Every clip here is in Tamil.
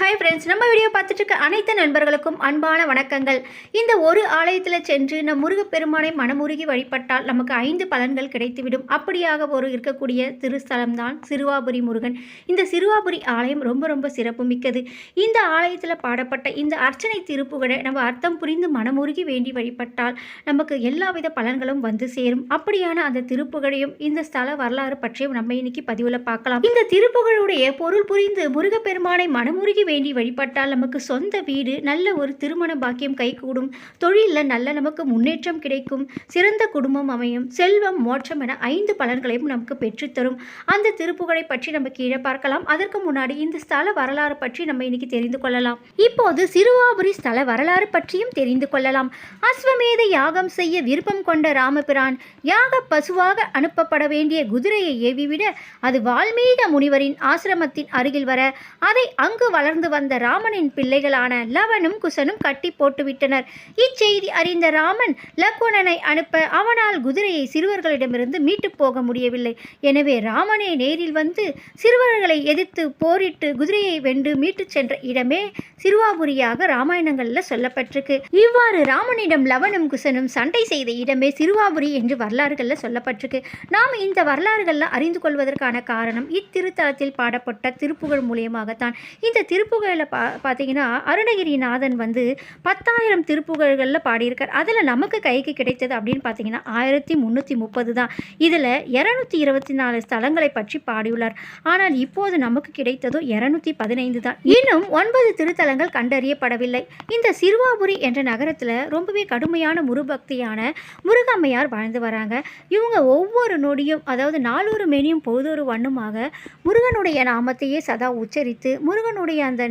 ஹாய் ஃப்ரெண்ட்ஸ் நம்ம வீடியோ பார்த்துட்டு இருக்க அனைத்து நண்பர்களுக்கும் அன்பான வணக்கங்கள். இந்த ஒரு ஆலயத்தில் சென்று நம் முருகப்பெருமானை மனமுருகி வழிபட்டால் நமக்கு ஐந்து பலன்கள் கிடைத்துவிடும். அப்படியாக ஒரு இருக்கக்கூடிய திருஸ்தலம் தான் சிறுவாபுரி முருகன். இந்த சிறுவாபுரி ஆலயம் ரொம்ப ரொம்ப சிறப்பு மிக்கது. இந்த ஆலயத்தில் பாடப்பட்ட இந்த அர்ச்சனை திருப்புகழை நம்ம அர்த்தம் புரிந்து மனமுருகி வேண்டி வழிபட்டால் நமக்கு எல்லாவித பலன்களும் வந்து சேரும். அப்படியான அந்த திருப்புகழையும் இந்த ஸ்தல வரலாறு பற்றியும் நம்ம இன்னைக்கு பதிவில் பார்க்கலாம். இந்த திருப்புகளுடைய பொருள் புரிந்து முருகப்பெருமானை மனமுருகி வேண்டி வழிபட்டால் நமக்கு சொந்த வீடு நல்ல ஒரு திருமண பாக்கியம் கைகூடும். தொழிலில் நல்ல நமக்கு முன்னேற்றம் கிடைக்கும். சிறந்த குடும்பம் அமையும். செல்வம் மோட்சம் என ஐந்து பலன்களையும் நமக்கு பெற்றுத்தரும் அந்த திருப்புகழை பற்றி நம்ம கீழே பார்க்கலாம். அதற்கு முன்னாடி இந்த ஸ்தல வரலாறு பற்றி நம்ம இன்னைக்கு தெரிந்து கொள்ளலாம். இப்போது சிறுவாபுரி ஸ்தல வரலாறு பற்றியும் தெரிந்து கொள்ளலாம். அஸ்வமேத யாகம் செய்ய விருப்பம் கொண்ட ராமபிரான் யாக பசுவாக அனுப்பப்பட வேண்டிய குதிரையை ஏவிவிட அது வால்மீக முனிவரின் ஆசிரமத்தின் அருகில் வர அதை அங்கு வளர்ந்த வந்த ராமனின் பிள்ளைகளான லவனும் குசனும் கட்டி போட்டுவிட்டனர். இச்செய்தி அறிந்த ராமன் லக்குவணனை அனுப்ப அவனால் குதிரையை சிறுவர்களிடமிருந்து மீட்டுப் போக முடியவில்லை. எனவே ராமனே நேரில் வந்து சிறுவர்களை எதிர்த்து போரிட்டு குதிரையை வென்று மீட்டுச் சென்ற இடமே சிறுவாபுரியாக ராமாயணங்களில் சொல்லப்பட்டிருக்கு. இவ்வாறு ராமனிடம் லவனும் குசனும் சண்டை செய்த இடமே சிறுவாபுரி என்று வரலாறுகளில் சொல்லப்பட்டிருக்கு. நாம் இந்த வரலாறுகளில் அறிந்து கொள்வதற்கான காரணம் இத்திருத்தலத்தில் பாடப்பட்ட திருப்புகழ் மூலியமாகத்தான். இந்த திரு திருப்புகழில் பா பார்த்தீங்கன்னா அருணகிரிநாதன் வந்து பத்தாயிரம் திருப்புகழ்களில் பாடியிருக்கார். அதில் நமக்கு கைக்கு கிடைத்தது அப்படின்னு பார்த்தீங்கன்னா ஆயிரத்தி முந்நூற்றி முப்பது தான். இதில் இரநூத்தி இருபத்தி நாலு ஸ்தலங்களை பற்றி பாடியுள்ளார். ஆனால் இப்போது நமக்கு கிடைத்ததும் இரநூத்தி பதினைந்து தான். இன்னும் ஒன்பது திருத்தலங்கள் கண்டறியப்படவில்லை. இந்த சிறுவாபுரி என்ற நகரத்தில் ரொம்பவே கடுமையான முருபக்தியான முருகம்மையார் வாழ்ந்து வராங்க. இவங்க ஒவ்வொரு நொடியும் அதாவது நாலொரு மேனியும் பொழுதொரு வண்ணமாக முருகனுடைய நாமத்தையே சதா உச்சரித்து முருகனுடைய அந்த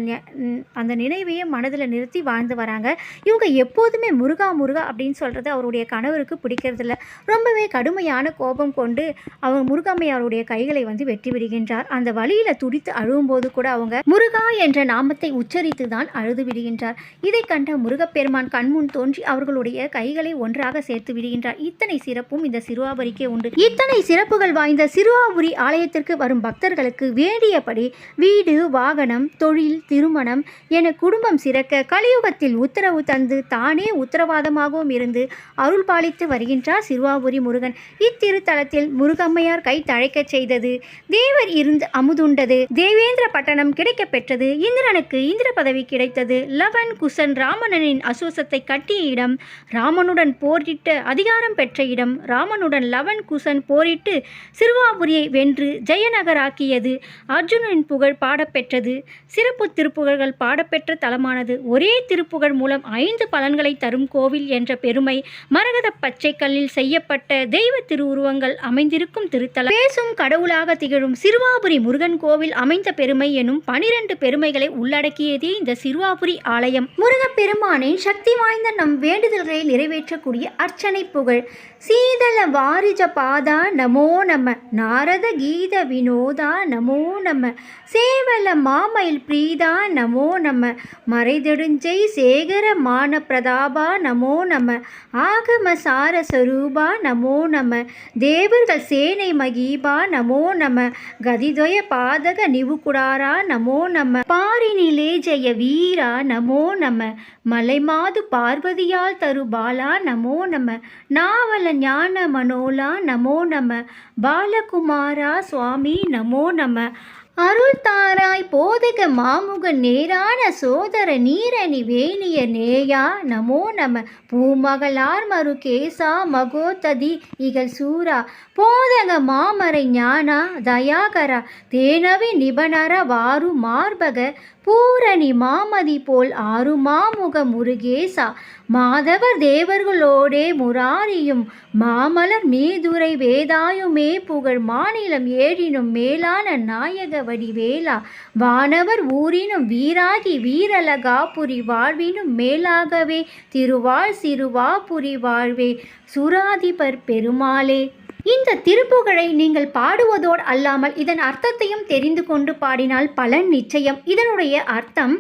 அந்த நினைவையே மனதில் நிறுத்தி வாழ்ந்து வராங்க. இவங்க எப்போதுமே முருகா முருகா அப்படின்னு சொல்கிறது அவருடைய கணவருக்கு பிடிக்கிறதில்ல. ரொம்பவே கடுமையான கோபம் கொண்டு அவங்க முருகம்மையாருடைய கைகளை வந்து வெட்டி விடுகின்றார். அந்த வழியில் துடித்து அழுவும்போது கூட அவங்க முருகா என்ற நாமத்தை உச்சரித்து தான் அழுது விடுகின்றார். இதை கண்ட முருகப்பெருமான் கண்முன் தோன்றி அவர்களுடைய கைகளை ஒன்றாக சேர்த்து விடுகின்றார். இத்தனை சிறப்பும் இந்த சிறுவாபுரிக்கே உண்டு. இத்தனை சிறப்புகள் வாய்ந்த சிறுவாபுரி ஆலயத்திற்கு வரும் பக்தர்களுக்கு வேண்டியபடி வீடு வாகனம் தொழில் திருமணம் என குடும்பம் சிறக்க கலியுகத்தில் உத்தரவு தந்து தானே உத்தரவாதமாகவும் இருந்து அருள் பாலித்து வருகின்றார் சிறுவாபுரி முருகன். இத்திருத்தலத்தில் முருகம்மையார் கை தழைக்கச் செய்தது. தேவர் இருந்து அமுதுண்டது. தேவேந்திர பட்டணம் கிடைக்கப் பெற்றது. இந்திரனுக்கு இந்திர பதவி கிடைத்தது. லவன் குசன் ராமணனின் அசோசத்தை கட்டிய இடம். ராமனுடன் போரிட்டு அதிகாரம் பெற்ற இடம். ராமனுடன் லவன் குசன் போரிட்டு சிறுவாபுரியை வென்று ஜெயநகராக்கியது. அர்ஜுனனின் புகழ் பாடப்பெற்றது சிறப்பு திருப்புகழ்கள் பாடப்பெற்ற தலமானது. ஒரே திருப்புகழ் மூலம் ஐந்து பலன்களை தரும் கோவில் என்ற பெருமை மரகத பச்சை கல்லில் செய்யப்பட்ட தெய்வ திருவுருவங்கள் அமைந்திருக்கும் திருத்தலம். பேசும் கடவுளாக திகழும் சிறுவாபுரி முருகன் கோவில் அமைந்த பெருமை எனும் பனிரெண்டு பெருமைகளை உள்ளடக்கியதே இந்த சிறுவாபுரி ஆலயம். முருகப்பெருமானின் சக்தி வாய்ந்த நம் வேண்டுதல்களை நிறைவேற்றக்கூடிய அர்ச்சனை புகழ். சீதள வாரிஜ பாதா நமோ நம நாரத கீத வினோதா நமோ நம சேவல மாமயில் சீதா நமோ நம. மறைதெடுஞ்சை சேகர மான பிரதாபா நமோ நம. ஆகம சார சரூபா நமோ நம. தேவர்கள் சேனை மகீபா நமோ நம. கதிதய பாதக நிவுகுடாரா நமோ நம. பாரினிலே ஜெய வீரா நமோ நம. மலைமாது பார்வதியால் தரு பாலா நமோ நம. நாவல ஞான மனோலா நமோ நம. பாலகுமாரா சுவாமி நமோ நம. அருள் தாராய் போதக மாமுக நேரான சோதர நீரணி வேணிய நேயா. நமோ நம. பூமகளார் மறு கேசா மகோததி இகழ் சூரா. போதக மாமரை ஞானா தயாகரா. தேனவி நிபணர வாரு மார்பக. பூரணி மாமதி போல் ஆறு மாமுக முருகேசா. மாதவர் தேவர்களோடே முராரியும். மாமலர் மீதுரை வேதாயுமே. புகழ் மாநிலம் ஏழினும் மேலான நாயக வடிவேலா வானவர் ஊரினும் வீராகி வீரலகாபுரி வாழ்வினும் மேலாகவே திருவாழ் சிறுவாபுரி வாழ்வே சுராதிபர் பெருமாளே. இந்த திருப்புகழை நீங்கள் பாடுவதோடு அல்லாமல் இதன் அர்த்தத்தையும் தெரிந்து கொண்டு பாடினால் பலன் நிச்சயம். இதனுடைய அர்த்தம்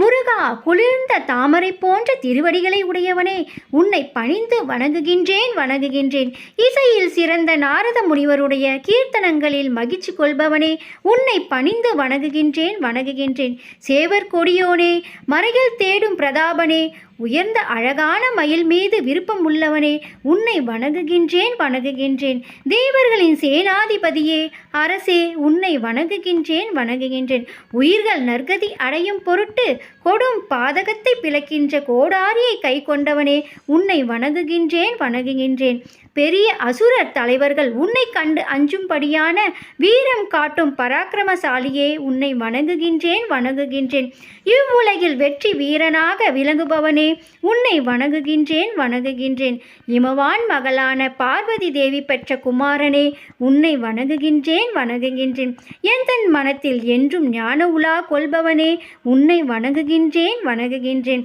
முருகா குளிர்ந்த தாமரை போன்ற திருவடிகளை உடையவனே உன்னை பணிந்து வணங்குகின்றேன் வணங்குகின்றேன். இசையில் சிறந்த நாரத முனிவருடைய கீர்த்தனங்களில் மகிழ்ச்சி கொள்பவனே உன்னை பணிந்து வணங்குகின்றேன் வணங்குகின்றேன். சேவர் கொடியோனே மறையில் தேடும் பிரதாபனே உயர்ந்த அழகான மயில் மீது விருப்பம் உள்ளவனே உன்னை வணங்குகின்றேன் வணங்குகின்றேன். தேவர்களின் சேனாதிபதியே அரசே உன்னை வணங்குகின்றேன் வணங்குகின்றேன். உயிர்கள் நற்கதி அடையும் பொருட்டு கொடும் பாதகத்தை பிளக்கின்ற கோடாரியை கை கொண்டவனே உன்னை வணங்குகின்றேன் வணங்குகின்றேன். பெரிய அசுரர் தலைவர்கள் உன்னை கண்டு அஞ்சும்படியான வீரம் காட்டும் பராக்கிரமசாலியே உன்னை வணங்குகின்றேன் வணங்குகின்றேன். இவ்வுலகில் வெற்றி வீரனாக விளங்குபவனே உன்னை வணங்குகின்றேன் வணங்குகின்றேன். இமவான் மகளான பார்வதி தேவி பெற்ற குமாரனே உன்னை வணங்குகின்றேன் வணங்குகின்றேன். எந்தன் மனத்தில் என்றும் ஞான உலா கொள்பவனே உன்னை வணங்குகின்றேன். வணங்குகின்றேன் வணங்குகின்றேன்.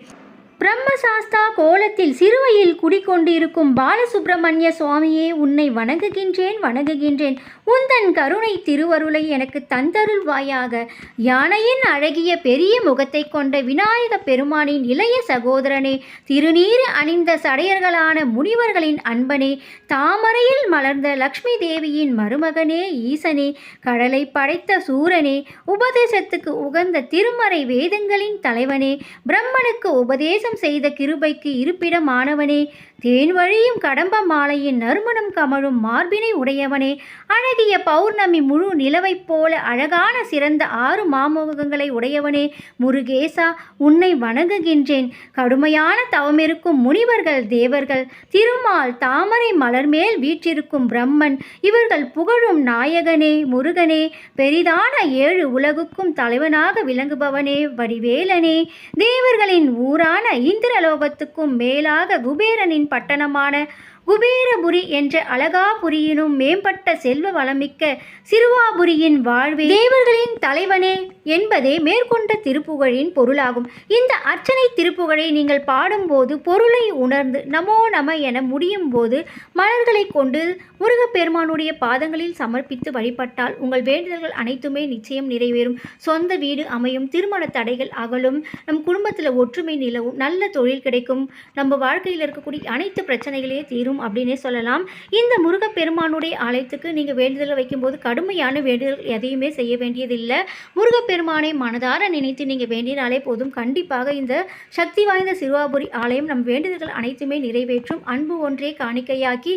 பிரம்மசாஸ்தா கோலத்தில் சிறுவையில் குடிக்கொண்டிருக்கும் பாலசுப்பிரமணிய சுவாமியே உன்னை வணங்குகின்றேன் வணங்குகின்றேன். உந்தன் கருணை திருவருளை எனக்கு தந்தருள்வாயாக யானையின் அழகிய பெரிய முகத்தை கொண்ட விநாயக பெருமானின் இளைய சகோதரனே திருநீர் அணிந்த சடையர்களான முனிவர்களின் அன்பனே தாமரையில் மலர்ந்த லக்ஷ்மி தேவியின் மருமகனே ஈசனே கடலை படைத்த சூரனே உபதேசத்துக்கு உகந்த திருமறை வேதங்களின் தலைவனே பிரம்மனுக்கு உபதேசம் செய்த கிருபைக்கு இருப்பிடமானவனே தேன் வழியும் கடம்ப மாலையின் நறுமணம் கமழும் மார்பினை உடையவனே. அழகிய பௌர்ணமி முழு நிலவைப் போல அழகான சிறந்த ஆறு மாமுகங்களை உடையவனே. முருகேசா உன்னை வணங்குகின்றேன். கடுமையான தவமிருக்கும் முனிவர்கள் தேவர்கள். திருமால் தாமரை மலர் மேல் வீற்றிருக்கும் பிரம்மன். இவர்கள் புகழும் நாயகனே முருகனே. பெரிதான ஏழு உலகுக்கும் தலைவனாக விளங்குபவனே வடிவேலனே. தேவர்களின் ஊரான இந்திரலோகத்துக்கும் மேலாக குபேரனின் பட்டணமான குபேரபுரி என்ற அழகாபுரியினும் மேம்பட்ட செல்வ வளமிக்க சிறுவாபுரியின் வாழ்வே தேவர்களின் தலைவனே என்பதே மேற்கொண்ட திருப்புகழின் பொருளாகும். இந்த அர்ச்சனை திருப்புகழை நீங்கள் பாடும்போது பொருளை உணர்ந்து நமோ நம என முடியும் போது மலர்களை கொண்டு முருகப்பெருமானுடைய பாதங்களில் சமர்ப்பித்து வழிபட்டால் உங்கள் வேண்டுதல்கள் அனைத்துமே நிச்சயம் நிறைவேறும். சொந்த வீடு அமையும் திருமண தடைகள் அகலும் நம் குடும்பத்தில் ஒற்றுமை நிலவும் நல்ல தொழில் கிடைக்கும். நம்ம வாழ்க்கையில் இருக்கக்கூடிய அனைத்து பிரச்சனைகளையே தீரும். அப்படின்னே சொல்லலாம். இந்த முருகப்பெருமானுடைய ஆலயத்துக்கு நீங்கள் வேண்டுதல் வைக்கும்போது கடுமையான வேண்டுதல் எதையுமே செய்ய வேண்டியதில்லை. முருகப்பெருமானை மனதார நினைத்து நீங்கள் வேண்டினாலே போதும். கண்டிப்பாக இந்த சக்தி வாய்ந்த சிறுவாபுரி ஆலயம் நம் வேண்டுதல்கள் அனைத்துமே நிறைவேற்றும். அன்பு ஒன்றே காணிக்கையாக்கி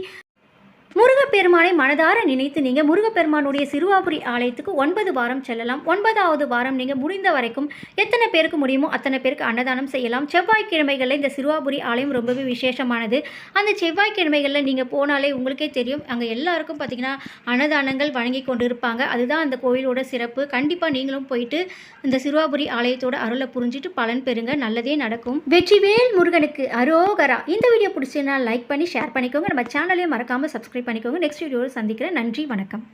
முருகப்பெருமானை மனதார நினைத்து நீங்கள் முருகப்பெருமானுடைய சிறுவாபுரி ஆலயத்துக்கு ஒன்பது வாரம் செல்லலாம். ஒன்பதாவது வாரம் நீங்கள் முடிந்த வரைக்கும் எத்தனை பேருக்கு முடியுமோ அத்தனை பேருக்கு அன்னதானம் செய்யலாம். செவ்வாய்க்கிழமைகளில் இந்த சிறுவாபுரி ஆலயம் ரொம்பவே விசேஷமானது. அந்த செவ்வாய்க்கிழமைகளில் நீங்கள் போனாலே உங்களுக்கே தெரியும். அங்கே எல்லாருக்கும் பார்த்தீங்கன்னா அன்னதானங்கள் வழங்கி கொண்டு இருப்பாங்க அதுதான் அந்த கோயிலோட சிறப்பு. கண்டிப்பாக நீங்களும் போயிட்டு இந்த சிறுவாபுரி ஆலயத்தோட அருளை புரிஞ்சிட்டு பலன் பெறுங்க. நல்லதே நடக்கும். வெற்றிவேல் முருகனுக்கு அரோகரா. இந்த வீடியோ பிடிச்சினா லைக் பண்ணி ஷேர் பண்ணிக்கோங்க. நம்ம சேனலையும் மறக்காமல் சப்ஸ்கிரைப் பண்ணிக்கோங்க. நெக்ஸ்ட் வீடியோவில் சந்திக்கிறேன். நன்றி வணக்கம்.